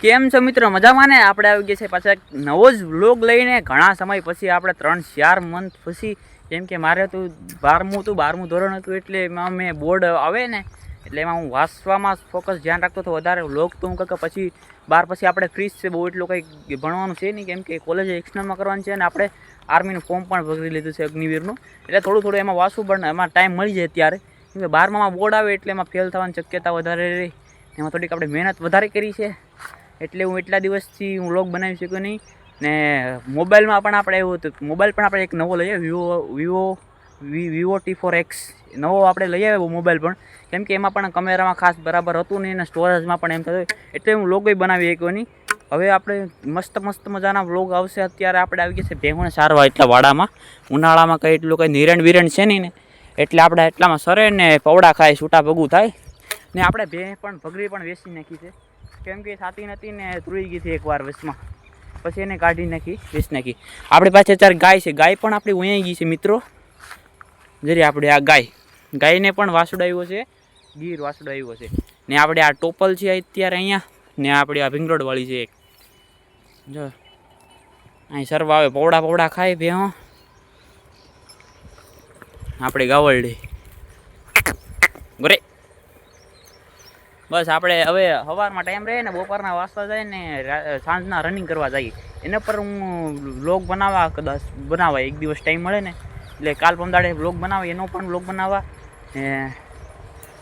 કેમ છો મિત્રો? મજામાં ને? આપણે આવી ગયા છે પાછા નવો જ વ્લોગ લઈને. ઘણા સમય પછી આપણે ત્રણ ચાર મંથ પછી, કેમ કે મારે હતું બારમું હતું, બારમું ધોરણ હતું એટલે એમાં મેં બોર્ડ આવે ને, એટલે એમાં હું વાંચવામાં ફોકસ ધ્યાન રાખતો હતો. વધારે વ્લોગ તો હું કે પછી બાર પછી આપણે ફ્રી છે, બહુ એટલું કંઈ ભણવાનું છે નહીં, કેમ કે કોલેજ એક્સટર્નલમાં કરવાનું છે અને આપણે આર્મીનું ફોર્મ પણ ભરી લીધું છે અગ્નિવીરનું. એટલે થોડું થોડું એમાં વાંચવું, પણ એમાં ટાઈમ મળી જાય ત્યારે. કેમ કે બારમામાં બોર્ડ આવે એટલે એમાં ફેલ થવાની શક્યતા વધારે રહી. એમાં થોડીક આપણે મહેનત વધારે કરી છે. એટલે હું એટલા દિવસથી હું વ્લોગ બનાવી શક્યો નહીં. ને મોબાઈલમાં પણ આપણે એવું હતું મોબાઈલ પણ આપણે એક નવો લઈએ Vivo Vivo Vivo T four X. નવો આપણે લઈ આવ્યો મોબાઈલ પણ. કેમ કે એમાં પણ કેમેરામાં ખાસ બરાબર હતું નહીં અને સ્ટોરેજમાં પણ એમ થતું એટલે હું લોગોય બનાવી શક્યો નહીં. હવે આપણે મસ્ત મસ્ત મજાના વ્લોગ આવશે. અત્યારે આપણે આવી ગયા છે ભેગું સારવા એટલા વાડામાં. ઉનાળામાં કંઈ એટલું કંઈ નિરણ વિરણ છે નહીં ને. એટલે આપણે એટલામાં સરે ને પવડા ખાય, છૂટા ભગું થાય. ને આપણે ભે પણ ભગરી પણ વેચી નાખી છે. કેમ કે સાતી નથી ને ત્રુઈ ગઈ હતી એકવાર વચમાં. પછી એને કાઢી નાખી, વેચી નાખી. આપણી પાસે અત્યારે ગાય છે. ગાય પણ આપણી ઉયાઈ ગઈ છે, મિત્રો. જરી આપણે આ ગાય. ગાયને પણ વાસુડ આવ્યો છે, ગીર વાસુડ આવ્યો છે. ને આપણે આ ટોપલ છે અત્યારે અહીંયા. ને આપણી આ ભીંગરોડવાળી છે એક. જો. અહીં સરવા આવે. પૌડા પૌડા ખાય ભે આપણે ગાવલડી ગોરે બસ આપણે હવે સવારમાં ટાઈમ રહે ને બપોરના વાસતા જાય ને સાંજના રનિંગ કરવા જઈએ. એના પર હું બ્લોગ બનાવવા કદાચ બનાવવા એક દિવસ ટાઈમ મળે ને, એટલે કાલ પમદાડે બ્લોગ બનાવે એનો પણ બ્લોગ બનાવવા.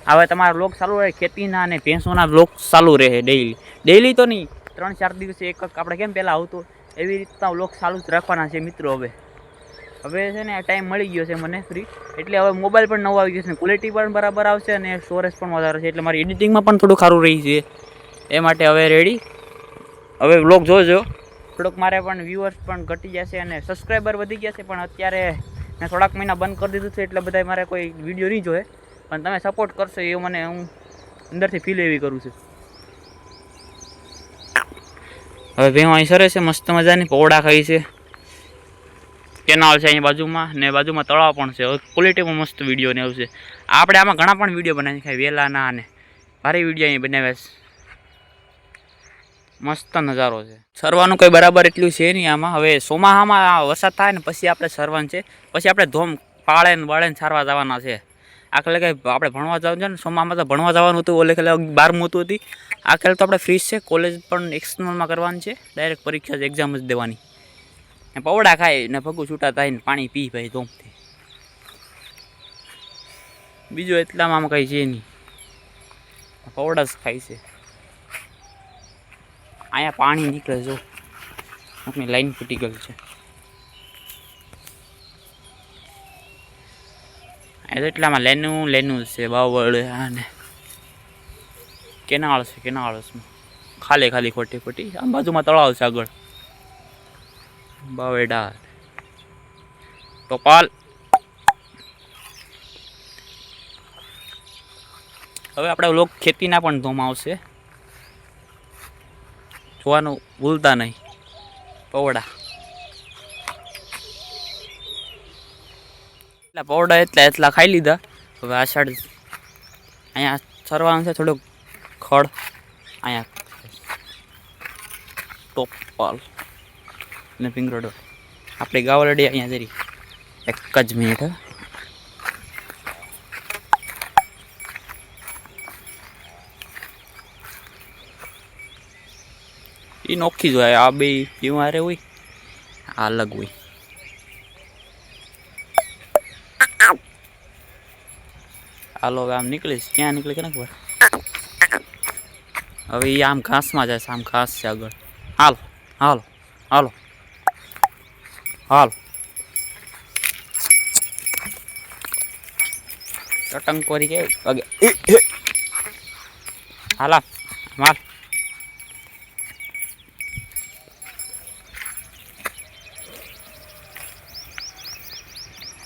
હવે તમારા બ્લોગ ચાલુ રહે, ખેતીના અને ભેંસોના બ્લોગ ચાલુ રહે ડેઈલી ડેઈલી તો નહીં, ત્રણ ચાર દિવસે એક આપણે કેમ પહેલાં આવતો? એવી રીતના બ્લોગ ચાલુ જ રાખવાના છે મિત્રો હવે. હવે છે ને ટાઈમ મળી ગયો છે મને ફ્રી એટલે હવે મોબાઈલ પણ નવો આવી ગયો છે. ક્વોલિટી પણ બરાબર આવશે અને સ્ટોરેજ પણ વધારે છે. એટલે મારી એડિટિંગમાં પણ થોડું સારું રહી છે. એ માટે હવે રેડી હવે વ્લોગ જોજો. થોડુંક મારે પણ વ્યૂઅર્સ પણ ઘટી જશે અને સબસ્ક્રાઈબર વધી ગયા છે. પણ અત્યારે મેં થોડાક મહિના બંધ કરી દીધું છે. એટલે બધા મારે કોઈ વીડિયો નહીં જોઈએ પણ તમે સપોર્ટ કરશો એ મને હું અંદરથી ફીલ એવી કરું છું. હવે ભાઈ અહીં સરે છે. મસ્ત મજાની પૌડા ખાઈ છે. કેનાલ છે અહીં બાજુમાં ને બાજુમાં તળાવ પણ છે. ક્વોલિટીમાં મસ્ત વીડિયો ને આવશે આપણે આમાં ઘણા પણ વીડિયો બનાવી ખાય વેલાના અને ભારે વીડિયો અહીં બનાવ્યા છે. મસ્ત નજારો છે. સરવાનું કંઈ બરાબર એટલું છે નહીં આમાં. હવે સોમાહામાં વરસાદ થાય ને પછી આપણે સરવાનું છે. પછી આપણે ધોમ પાળે ને બાળે ને સારવા જવાના છે. આખલે કંઈ આપણે ભણવા જવાનું છે ને સોમામાં તો ભણવા જવાનું હતું, ઓલે ખેલે બારમું હતું હતી આ તો આપણે ફ્રી છે. કોલેજ પણ એક્સટર્નલમાં કરવાની છે. ડાયરેક્ટ પરીક્ષા જ એક્ઝામ જ દેવાની. ને પવડા ખાય ને ભગું છૂટા થાય ને પાણી પી ભાઈ ધોમથી બીજું એટલામાં આમ કંઈ છે નહીં. પવડા જ ખાય છે. અહીંયા પાણી નીકળે જો. આપણી લાઈન ફૂટી ગયેલ છે. એટલામાં લેનું લેનું છે, બાવળ અને કેનાળ છે કેનાળ છે. ખાલી ખાલી ખોટી ખોટી. આમ બાજુમાં તળાવ છે આગળ. બાવેડા. ટોપાલ હવે આપણે લોક ખેતીના પણ ધોમ આવશે. જોવાનું ભૂલતા નહીં. પવડા એટલા પવડા એટલા એટલા ખાઈ લીધા. હવે આષાઢ અહીંયા સરવાનું છે થોડુંક ખડ. અહીંયા ટોપાલ ને પિંગરોડો આપણી ગાવલડી અહીંયા જરી એક જ મિનિટ એ નોખી જ હોય, આ બે બીમારે હોય. આ અલગ હોય. હાલો, હવે આમ નીકળીશ ક્યાં નીકળી કે ખબર? હવે એ આમ ઘાસમાં જાય છે, આમ ઘાસ છે આગળ. હાલ, હાલો હાલો. હાલ. ટંકોરી કે વાગે હાલા માલ.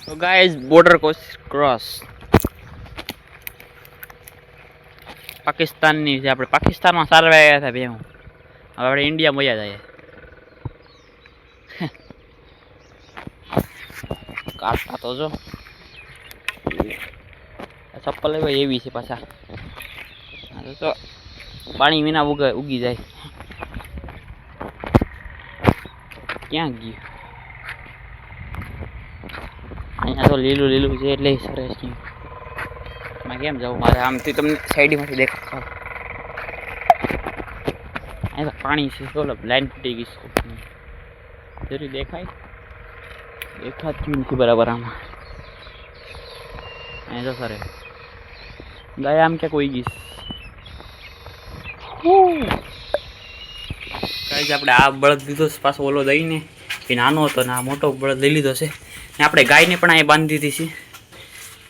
તો ગાઈઝ બોર્ડર ક્રોસ પાકિસ્તાનની છે આપણે. પાકિસ્તાનમાં સારવાર આવ્યા હતા બે હું હવે આપણે ઇન્ડિયા મજા જાય કાઢતા તો જો. ચપ્પલ ભાઈ એવી છે પાછા. તો પાણી વિના ઉગે ઉગી જાય. ક્યાં ગયું? અહીંયા તો લીલું લીલું છે એટલે સરસ ગયું એમાં કેમ જવું? મારે આમથી તમને સાઈડમાંથી દેખાડો અહીંયા પાણી છે. લાઈન ફૂટી ગઈ જરૂર દેખાય? દેખાતું નથી બરાબર આમાં અહીંયા તો સરે ગયા આમ ક્યાં કોઈ ગઈશ કાંઈ આપણે આ બળદ લીધો છે પાછો ઓલો દઈને એ નાનો હતો ને આ મોટો બળદ લઈ લીધો છે ને આપણે ગાયને પણ અહીંયા બાંધી દીધી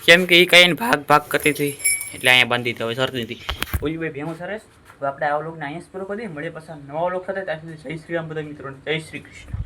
છે કેમ કે એ કાંઈ ભાગ ભાગ કરતી હતી એટલે અહીંયા બાંધી દીધી હવે સરતી હતી ઓલી ભાઈ ભેમો સરસ આપણે આ લોકને અહીંયા જ પૂરો કરી દઈએ મળીએ પાછા નવા લોક સાથે ત્યાં સુધી જય શ્રી રામ બધા મિત્રોને જય શ્રી કૃષ્ણ